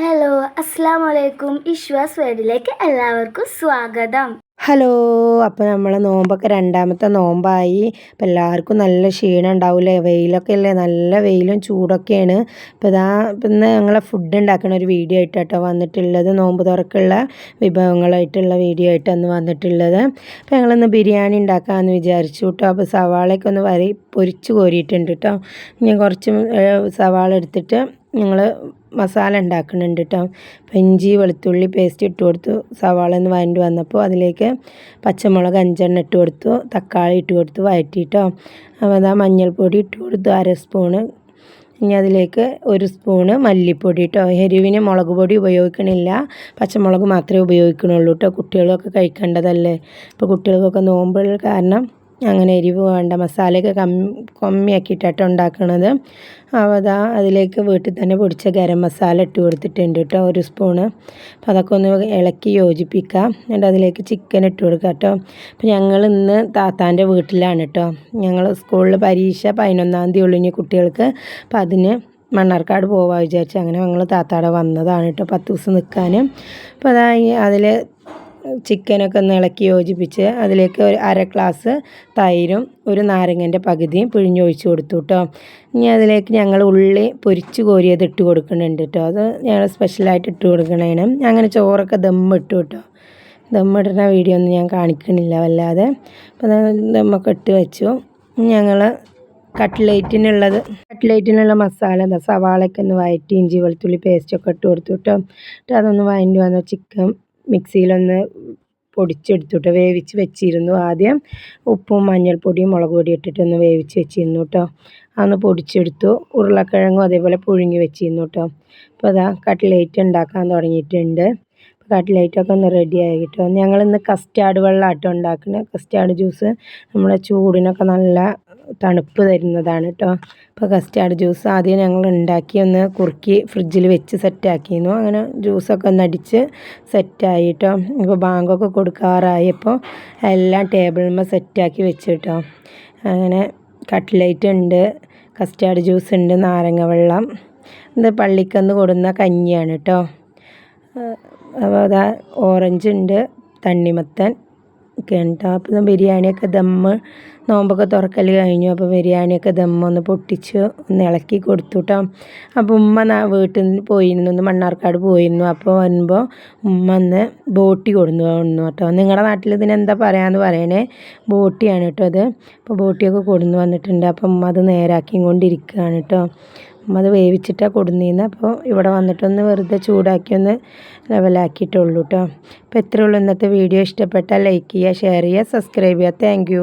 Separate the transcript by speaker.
Speaker 1: Hello അസ്സാം വലൈക്കും ഇശ്വാസ് വേഡിലേക്ക് എല്ലാവർക്കും സ്വാഗതം.
Speaker 2: ഹലോ അപ്പോൾ നമ്മൾ നോമ്പൊക്കെ രണ്ടാമത്തെ നോമ്പായി. അപ്പോൾ എല്ലാവർക്കും നല്ല ക്ഷീണം ഉണ്ടാവില്ലേ വെയിലൊക്കെ അല്ലേ നല്ല വെയിലും ചൂടൊക്കെയാണ്. അപ്പോൾ ഇതാ ഇന്ന് ഞങ്ങളെ ഫുഡ് ഉണ്ടാക്കുന്ന ഒരു വീഡിയോ ആയിട്ട് കേട്ടോ വന്നിട്ടുള്ളത്. നോമ്പ് തുറക്കുള്ള വിഭവങ്ങളായിട്ടുള്ള വീഡിയോ ആയിട്ടാണ് വന്നിട്ടുള്ളത്. അപ്പോൾ ഞങ്ങളൊന്ന് ബിരിയാണി ഉണ്ടാക്കാമെന്ന് വിചാരിച്ചു കേട്ടോ അപ്പോൾ സവാളയൊക്കെ ഒന്ന് വരി പൊരിച്ച് കോരിയിട്ടുണ്ട് കേട്ടോ ഞാൻ കുറച്ച് സവാള എടുത്തിട്ട് ഞങ്ങൾ മസാല ഉണ്ടാക്കുന്നുണ്ട് കേട്ടോ അപ്പോൾ ഇഞ്ചി വെളുത്തുള്ളി പേസ്റ്റ് ഇട്ട് കൊടുത്തു. സവാള ഒന്ന് വഴണ്ടി വന്നപ്പോൾ അതിലേക്ക് പച്ചമുളക് അഞ്ചെണ്ണം ഇട്ട് കൊടുത്തു. തക്കാളി ഇട്ട് കൊടുത്തു വഴറ്റിട്ടോ. അപ്പോൾ അതാ മഞ്ഞൾപ്പൊടി ഇട്ട് കൊടുത്തു അര സ്പൂണ് ഇനി അതിലേക്ക് ഒരു സ്പൂണ് മല്ലിപ്പൊടി കേട്ടോ എരിവിന് മുളക് പൊടി ഉപയോഗിക്കണില്ല. പച്ചമുളക് മാത്രമേ ഉപയോഗിക്കണുള്ളൂ കേട്ടോ കുട്ടികളൊക്കെ കഴിക്കേണ്ടതല്ലേ. ഇപ്പോൾ കുട്ടികൾക്കൊക്കെ നോമ്പുള്ള കാരണം അങ്ങനെ എരിവ് വേണ്ട മസാലയൊക്കെ കമ്മി കമ്മിയാക്കിയിട്ടാണ് ഉണ്ടാക്കുന്നത് അതാ അതിലേക്ക് വീട്ടിൽ തന്നെ പൊടിച്ച ഗരം മസാല ഇട്ട് കൊടുത്തിട്ടുണ്ട് കേട്ടോ ഒരു സ്പൂണ്. അപ്പോൾ അതൊക്കെ ഒന്ന് ഇളക്കി യോജിപ്പിക്കാം. എന്നിട്ട് അതിലേക്ക് ചിക്കൻ ഇട്ട് കൊടുക്കുക കേട്ടോ അപ്പോൾ ഞങ്ങൾ ഇന്ന് താത്താന്റെ വീട്ടിലാണ് കേട്ടോ ഞങ്ങൾ സ്കൂളിൽ പരീക്ഷ പതിനൊന്നാം തീയതി ഉള്ളു കുട്ടികൾക്ക്. അപ്പോൾ അതിന് മണ്ണാർക്കാട് പോവാ വിചാരിച്ചു അങ്ങനെ ഞങ്ങൾ താത്താടെ വന്നതാണ് കേട്ടോ പത്ത് ദിവസം നിൽക്കാൻ. അപ്പോൾ അതാ അതിൽ ചിക്കനൊക്കെ ഒന്ന് ഇളക്കി യോജിപ്പിച്ച് അതിലേക്ക് ഒരു അര ഗ്ലാസ് തൈരും ഒരു നാരങ്ങന്റെ പകുതിയും പിഴിഞ്ഞൊഴിച്ച് കൊടുത്തു കേട്ടോ ഇനി അതിലേക്ക് ഞങ്ങൾ ഉള്ളി പൊരിച്ച് കോരിയത് ഇട്ട് കൊടുക്കുന്നുണ്ട് കേട്ടോ അത് ഞങ്ങൾ സ്പെഷ്യലായിട്ട് ഇട്ട് കൊടുക്കണേണ്. അങ്ങനെ ചോറൊക്കെ ദമ്മിട്ടു കേട്ടോ ദമ്മിടുന്ന വീഡിയോ ഒന്നും ഞാൻ കാണിക്കണില്ല വല്ലാതെ. അപ്പോൾ ദമ്മൊക്കെ ഇട്ട് വെച്ചു. ഞങ്ങൾ കട്ട്ലേറ്റിനുള്ളത് കട്ട്ലേറ്റിനുള്ള മസാല എന്താ സവാളയൊക്കെ ഒന്ന് ഇഞ്ചി വെളുത്തുള്ളി പേസ്റ്റൊക്കെ ഇട്ട് കൊടുത്തു കേട്ടോ എന്നിട്ട് അതൊന്ന് വഴറ്റി വന്നു. ചിക്കൻ മിക്സിയിലൊന്ന് പൊടിച്ചെടുത്തുട്ടോ. വേവിച്ച് വെച്ചിരുന്നു ആദ്യം. ഉപ്പും മഞ്ഞൾപ്പൊടിയും മുളക് പൊടി ഇട്ടിട്ടൊന്ന് വേവിച്ച് വെച്ചിരുന്നു കേട്ടോ അതൊന്ന് പൊടിച്ചെടുത്തു. ഉരുളക്കിഴങ്ങും അതേപോലെ പുഴുങ്ങി വെച്ചിരുന്നു കേട്ടോ അപ്പോൾ അതാ കട്ട്ലേറ്റ് ഉണ്ടാക്കാൻ തുടങ്ങിയിട്ടുണ്ട്. കട്ട്ലേറ്റൊക്കെ ഒന്ന് റെഡി ആയി കേട്ടോ ഞങ്ങളിന്ന് കസ്റ്റാർഡ് വെള്ളമാട്ടോ ഉണ്ടാക്കുന്നത് കസ്റ്റാർഡ് ജ്യൂസ് നമ്മളെ ചൂടിനൊക്കെ നല്ല തണുപ്പ് തരുന്നതാണ് കേട്ടോ ഇപ്പോൾ കസ്റ്റാർഡ് ജ്യൂസ് ആദ്യം ഞങ്ങൾ ഉണ്ടാക്കി ഒന്ന് കുറുക്കി ഫ്രിഡ്ജിൽ വെച്ച് സെറ്റാക്കിയിരുന്നു അങ്ങനെ ജ്യൂസൊക്കെ ഒന്ന് അടിച്ച് സെറ്റായി കേട്ടോ ഇപ്പോൾ ബാങ്കൊക്കെ കൊടുക്കാറായപ്പോൾ എല്ലാം ടേബിളിന്മേൽ സെറ്റാക്കി വെച്ച് കേട്ടോ അങ്ങനെ കട്ട്ലൈറ്റ് ഉണ്ട് കസ്റ്റാർഡ് ജ്യൂസ് ഉണ്ട് നാരങ്ങ വെള്ളം. ഇത് പള്ളിക്കന്ന് കൊടുന്ന കഞ്ഞിയാണ് കേട്ടോ അപ്പോൾ അതാ ഓറഞ്ച് ഉണ്ട് തണ്ണിമത്തൻ ഒക്കെ അപ്പം ബിരിയാണിയൊക്കെ ദമ്മ് നോമ്പൊക്കെ തുറക്കൽ കഴിഞ്ഞു. അപ്പോൾ ബിരിയാണിയൊക്കെ ദമ്മൊന്ന് പൊട്ടിച്ച് ഒന്ന് ഇളക്കി കൊടുത്തു കേട്ടോ അപ്പോൾ ഉമ്മ വീട്ടിൽ നിന്ന് പോയിരുന്നു. ഒന്ന് മണ്ണാർക്കാട് പോയിരുന്നു. അപ്പോൾ വരുമ്പോൾ ഉമ്മ ഒന്ന് ബോട്ടി കൊടുന്നു വന്നു കേട്ടോ. നിങ്ങളുടെ നാട്ടിൽ ഇതിന് എന്താ പറയാമെന്ന് പറയണേ? ബോട്ടിയാണ് കേട്ടോ അത് അപ്പോൾ ബോട്ടിയൊക്കെ കൊടുന്നു വന്നിട്ടുണ്ട് അപ്പം ഉമ്മ അത് നേരാക്കിയും കൊണ്ടിരിക്കുകയാണ് കേട്ടോ. അത് വേവിച്ചിട്ടാണ് കൊടുന്നിരുന്നത് അപ്പോൾ ഇവിടെ വന്നിട്ടൊന്ന് വെറുതെ ചൂടാക്കി ഒന്ന് ലെവലാക്കിയിട്ടുള്ളൂ കേട്ടോ അപ്പോൾ ഉള്ളൂ. ഇന്നത്തെ വീഡിയോ ഇഷ്ടപ്പെട്ടാൽ ലൈക്ക് ചെയ്യുക ഷെയർ ചെയ്യുക സബ്സ്ക്രൈബ് ചെയ്യുക. താങ്ക്